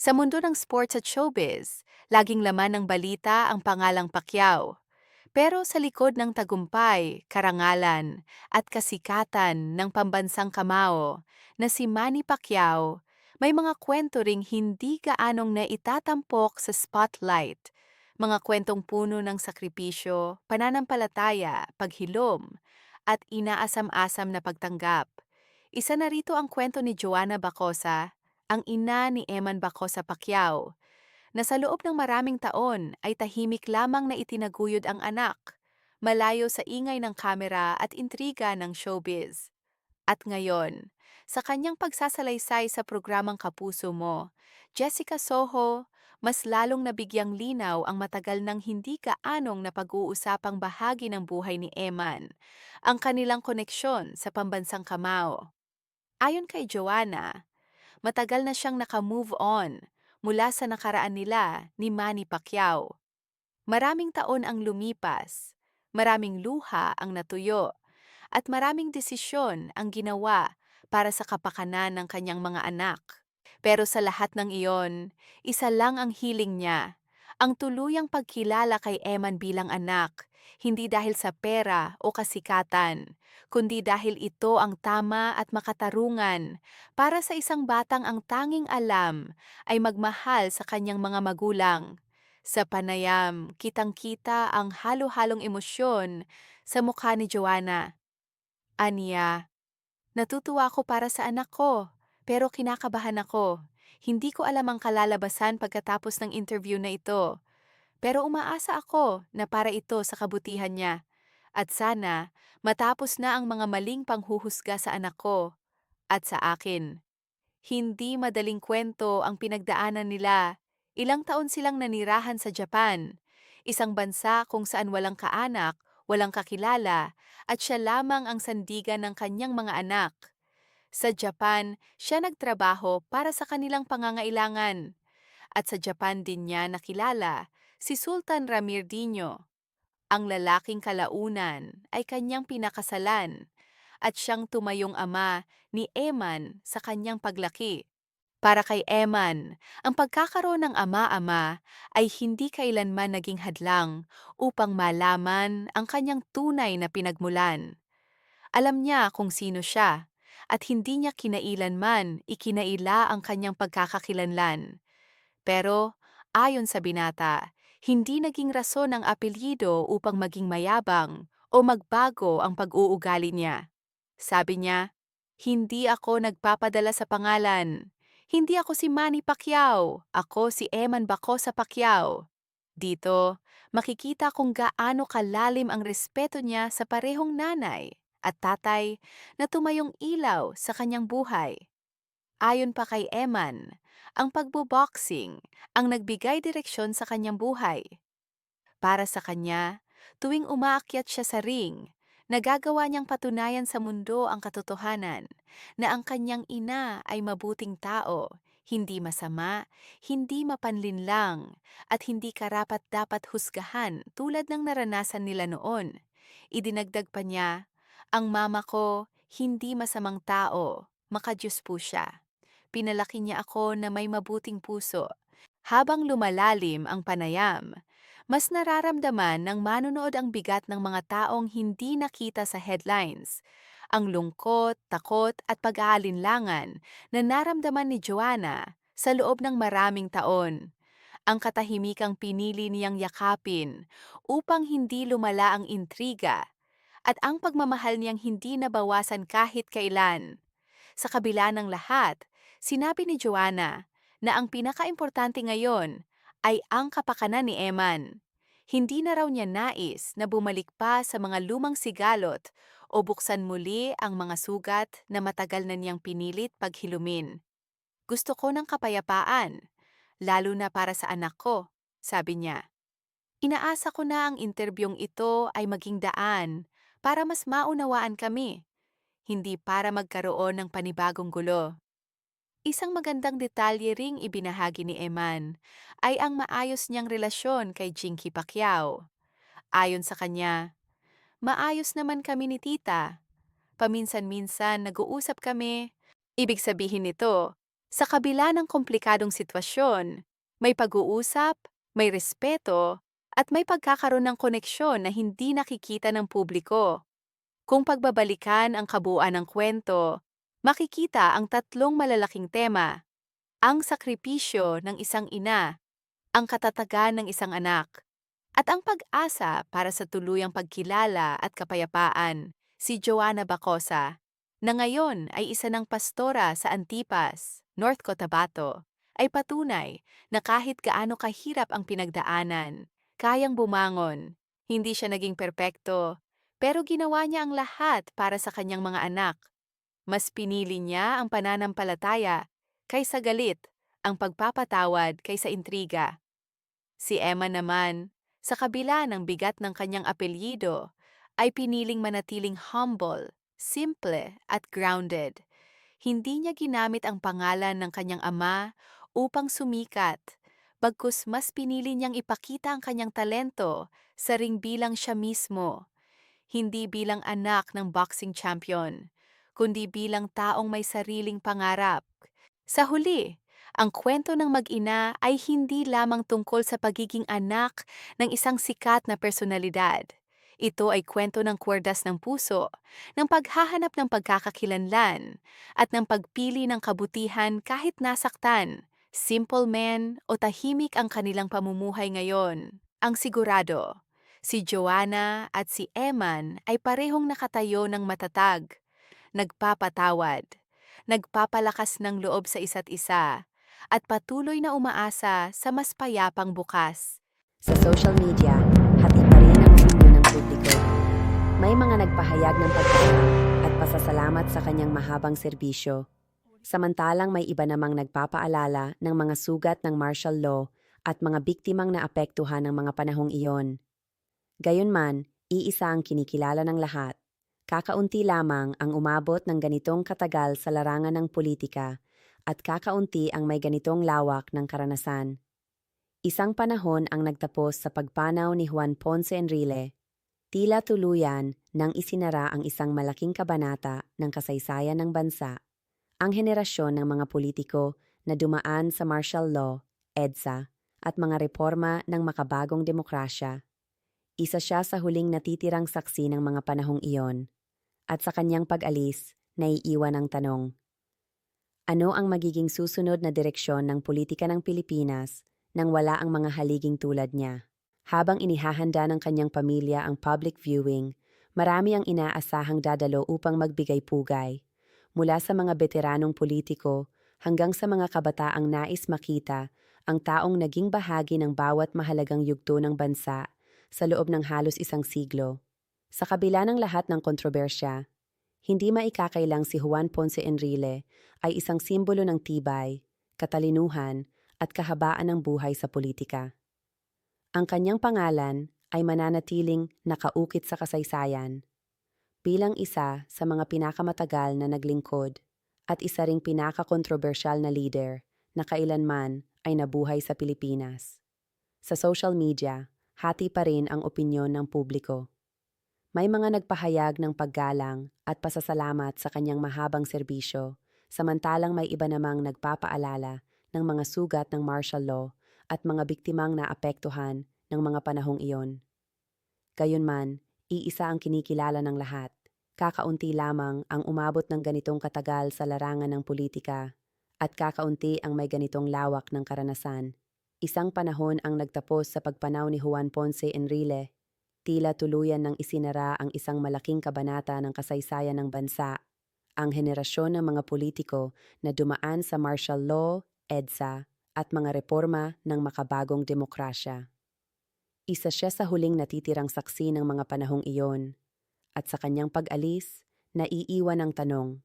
Sa mundo ng sports at showbiz, laging laman ng balita ang pangalang Pacquiao. Pero sa likod ng tagumpay, karangalan, at kasikatan ng pambansang kamao na si Manny Pacquiao, may mga kwento ring hindi gaanong naitatampok sa spotlight. Mga kwentong puno ng sakripisyo, pananampalataya, paghilom, at inaasam-asam na pagtanggap. Isa na rito ang kwento ni Joanna Bacosa, ang ina ni Eman Bacosa Pacquiao, na sa loob ng maraming taon ay tahimik lamang na itinaguyod ang anak, malayo sa ingay ng kamera at intriga ng showbiz. At ngayon, sa kanyang pagsasalaysay sa programang Kapuso Mo, Jessica Soho, mas lalong nabigyang linaw ang matagal nang hindi kaanong napag-uusapang bahagi ng buhay ni Eman, ang kanilang koneksyon sa pambansang kamao. Ayon kay Joanna, matagal na siyang naka-move on mula sa nakaraan nila ni Manny Pacquiao. Maraming taon ang lumipas, maraming luha ang natuyo, at maraming desisyon ang ginawa para sa kapakanan ng kanyang mga anak. Pero sa lahat ng iyon, isa lang ang hiling niya, ang tuluyang pagkilala kay Eman bilang anak, hindi dahil sa pera o kasikatan, kundi dahil ito ang tama at makatarungan para sa isang batang ang tanging alam ay magmahal sa kanyang mga magulang. Sa panayam, kitang-kita ang halo-halong emosyon sa mukha ni Joanna. Aniya, natutuwa ako para sa anak ko, pero kinakabahan ako. Hindi ko alam ang kalalabasan pagkatapos ng interview na ito. Pero umaasa ako na para ito sa kabutihan niya. At sana, matapos na ang mga maling panghuhusga sa anak ko at sa akin. Hindi madaling kwento ang pinagdaanan nila. Ilang taon silang nanirahan sa Japan, isang bansa kung saan walang kaanak, walang kakilala, at siya lamang ang sandigan ng kanyang mga anak. Sa Japan, siya nagtrabaho para sa kanilang pangangailangan. At sa Japan din niya nakilala si Sultan Ramirdinho. Ang lalaking kalaunan ay kanyang pinakasalan at siyang tumayong ama ni Eman sa kanyang paglaki. Para kay Eman, ang pagkakaroon ng ama-ama ay hindi kailanman naging hadlang upang malaman ang kanyang tunay na pinagmulan. Alam niya kung sino siya at hindi niya kinailanman ikinaila ang kanyang pagkakakilanlan. Pero ayon sa binata, hindi naging rason ang apelyido upang maging mayabang o magbago ang pag-uugali niya. Sabi niya, hindi ako nagpapadala sa pangalan. Hindi ako si Manny Pacquiao. Ako si Eman Bacosa Pacquiao. Dito, makikita kung gaano kalalim ang respeto niya sa parehong nanay at tatay na tumayong ilaw sa kanyang buhay. Ayon pa kay Eman, ang pagboboxing ang nagbigay direksyon sa kanyang buhay. Para sa kanya, tuwing umaakyat siya sa ring, nagagawa niyang patunayan sa mundo ang katotohanan na ang kanyang ina ay mabuting tao, hindi masama, hindi mapanlinlang, at hindi karapat dapat husgahan tulad ng naranasan nila noon. Idinagdag pa niya, ang mama ko hindi masamang tao, makadiyos po siya. Pinalaki niya ako na may mabuting puso. Habang lumalalim ang panayam, mas nararamdaman ng manonood ang bigat ng mga taong hindi nakita sa headlines. Ang lungkot, takot at pag-aalinlangan na naramdaman ni Joanna sa loob ng maraming taon. Ang katahimikang pinili niyang yakapin upang hindi lumala ang intriga at ang pagmamahal niyang hindi nabawasan kahit kailan. Sa kabila ng lahat, sinabi ni Joanna na ang pinakaimportante ngayon ay ang kapakanan ni Eman. Hindi na raw niya nais na bumalik pa sa mga lumang sigalot o buksan muli ang mga sugat na matagal na niyang pinilit paghilumin. Gusto ko ng kapayapaan, lalo na para sa anak ko, sabi niya. Inaasa ko na ang interbyong ito ay maging daan para mas maunawaan kami, hindi para magkaroon ng panibagong gulo. Isang magandang detalye ring ibinahagi ni Eman ay ang maayos niyang relasyon kay Jinky Pacquiao. Ayon sa kanya, maayos naman kami ni tita. Paminsan-minsan nag-uusap kami. Ibig sabihin nito, Sa kabila ng komplikadong sitwasyon, may pag-uusap, may respeto, at may pagkakaroon ng koneksyon na hindi nakikita ng publiko. Kung pagbabalikan ang kabuuan ng kwento, makikita ang tatlong malalaking tema. Ang sakripisyo ng isang ina, ang katatagan ng isang anak, at ang pag-asa para sa tuluyang pagkilala at kapayapaan. Si Joanna Bacosa, na ngayon ay isa ng pastora sa Antipas, North Cotabato, ay patunay na kahit gaano kahirap ang pinagdaanan, kayang bumangon. Hindi siya naging perpekto, pero ginawa niya ang lahat para sa kanyang mga anak. Mas pinili niya ang pananampalataya kaysa galit, ang pagpapatawad kaysa intriga. Si Emma naman, sa kabila ng bigat ng kanyang apelyido, ay piniling manatiling humble, simple at grounded. Hindi niya ginamit ang pangalan ng kanyang ama upang sumikat, bagkus mas pinili niyang ipakita ang kanyang talento sa ring bilang siya mismo. Hindi bilang anak ng boxing champion, kundi bilang taong may sariling pangarap. Sa huli, ang kwento ng mag-ina ay hindi lamang tungkol sa pagiging anak ng isang sikat na personalidad. Ito ay kwento ng kwerdas ng puso, ng paghahanap ng pagkakakilanlan, at ng pagpili ng kabutihan kahit nasaktan. Simple men o tahimik ang kanilang pamumuhay ngayon. Ang sigurado, si Joanna at si Eman ay parehong nakatayo ng matatag, nagpapatawad, nagpapalakas ng loob sa isa't isa, at patuloy na umaasa sa mas payapang bukas. Sa social media, hati pa rin ang opinyon ng publiko. May mga nagpahayag ng pagkaya at pasasalamat sa kanyang mahabang serbisyo. Samantalang may iba namang nagpapaalala ng mga sugat ng martial law at mga biktimang naapektuhan ng mga panahong iyon. Gayunman, iisa ang kinikilala ng lahat. Kakaunti lamang ang umabot ng ganitong katagal sa larangan ng politika at kakaunti ang may ganitong lawak ng karanasan. Isang panahon ang nagtapos sa pagpanaw ni Juan Ponce Enrile. Tila tuluyan nang isinara ang isang malaking kabanata ng kasaysayan ng bansa. Ang henerasyon ng mga politiko na dumaan sa martial law, EDSA, at mga reforma ng makabagong demokrasya. Isa siya sa huling natitirang saksi ng mga panahong iyon. At sa kanyang pag-alis, naiiwan ang tanong. Ano ang magiging susunod na direksyon ng politika ng Pilipinas nang wala ang mga haliging tulad niya? Habang inihahanda ng kanyang pamilya ang public viewing, marami ang inaasahang dadalo upang magbigay pugay. Mula sa mga veteranong politiko hanggang sa mga kabataang nais makita ang taong naging bahagi ng bawat mahalagang yugto ng bansa sa loob ng halos isang siglo. Sa kabila ng lahat ng kontrobersya, hindi maikakailang si Juan Ponce Enrile ay isang simbolo ng tibay, katalinuhan at kahabaan ng buhay sa politika. Ang kanyang pangalan ay mananatiling nakaukit sa kasaysayan bilang isa sa mga pinakamatagal na naglingkod at isa ring pinakakontrobersyal na leader na kailanman ay nabuhay sa Pilipinas. Sa social media, hati pa rin ang opinyon ng publiko. May mga nagpahayag ng paggalang at pasasalamat sa kanyang mahabang serbisyo, samantalang may iba namang nagpapaalala ng mga sugat ng martial law at mga biktimang naapektuhan ng mga panahong iyon. Gayunman, iisa ang kinikilala ng lahat. Kakaunti lamang ang umabot ng ganitong katagal sa larangan ng politika at kakaunti ang may ganitong lawak ng karanasan. Isang panahon ang nagtapos sa pagpanaw ni Juan Ponce Enrile. Tila tuluyan ng isinara ang isang malaking kabanata ng kasaysayan ng bansa. Ang henerasyon ng mga politiko na dumaan sa martial law, EDSA, at mga reforma ng makabagong demokrasya. Isa siya sa huling natitirang saksi ng mga panahong iyon. At sa kanyang pag-alis, naiiwan ang tanong,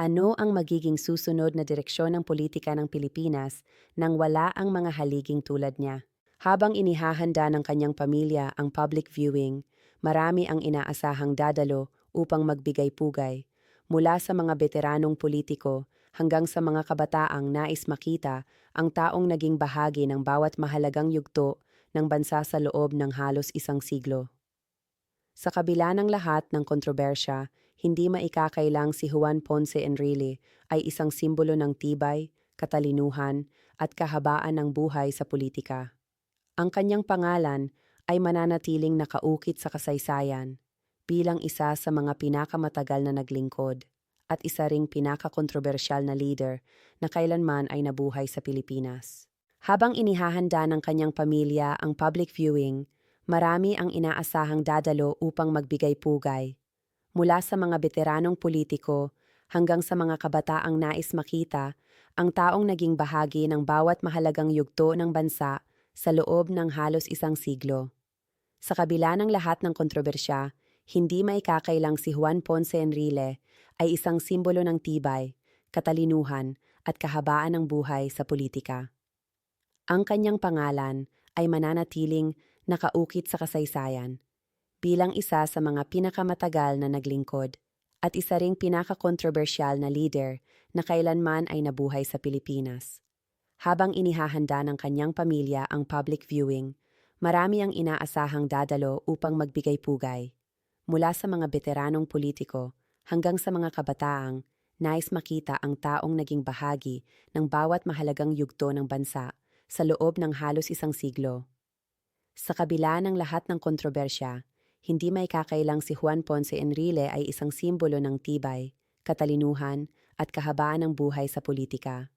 ano ang magiging susunod na direksyon ng politika ng Pilipinas nang wala ang mga haliging tulad niya? Habang inihahanda ng kanyang pamilya ang public viewing, marami ang inaasahang dadalo upang magbigay pugay, mula sa mga veteranong politiko hanggang sa mga kabataang nais makita ang taong naging bahagi ng bawat mahalagang yugto ng bansa sa loob ng halos isang siglo. Sa kabila ng lahat ng kontrobersya, hindi maikakailang si Juan Ponce Enrile ay isang simbolo ng tibay, katalinuhan, at kahabaan ng buhay sa politika. Ang kanyang pangalan ay mananatiling nakaukit sa kasaysayan bilang isa sa mga pinakamatagal na naglingkod at isa ring pinakakontrobersyal na leader na kailanman ay nabuhay sa Pilipinas. Habang inihahanda ng kanyang pamilya ang public viewing, marami ang inaasahang dadalo upang magbigay pugay. Mula sa mga veteranong politiko hanggang sa mga kabataang nais makita ang taong naging bahagi ng bawat mahalagang yugto ng bansa sa loob ng halos isang siglo. Sa kabila ng lahat ng kontrobersya, hindi may kakailang si Juan Ponce Enrile ay isang simbolo ng tibay, katalinuhan at kahabaan ng buhay sa politika. Ang kanyang pangalan ay mananatiling nakaukit sa kasaysayan bilang isa sa mga pinakamatagal na naglingkod at isa ring pinakakontrobersyal na leader na kailanman ay nabuhay sa Pilipinas. Habang inihahanda ng kanyang pamilya ang public viewing, marami ang inaasahang dadalo upang magbigay pugay. Mula sa mga veteranong politiko hanggang sa mga kabataang nais makita ang taong naging bahagi ng bawat mahalagang yugto ng bansa sa loob ng halos isang siglo. Sa kabila ng lahat ng kontrobersya, hindi may kakailang si Juan Ponce Enrile ay isang simbolo ng tibay, katalinuhan at kahabaan ng buhay sa politika.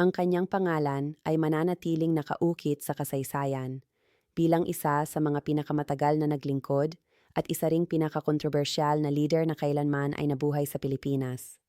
Ang kanyang pangalan ay mananatiling nakaukit sa kasaysayan bilang isa sa mga pinakamatagal na naglingkod at isa ring pinakakontrobersyal na leader na kailanman ay nabuhay sa Pilipinas.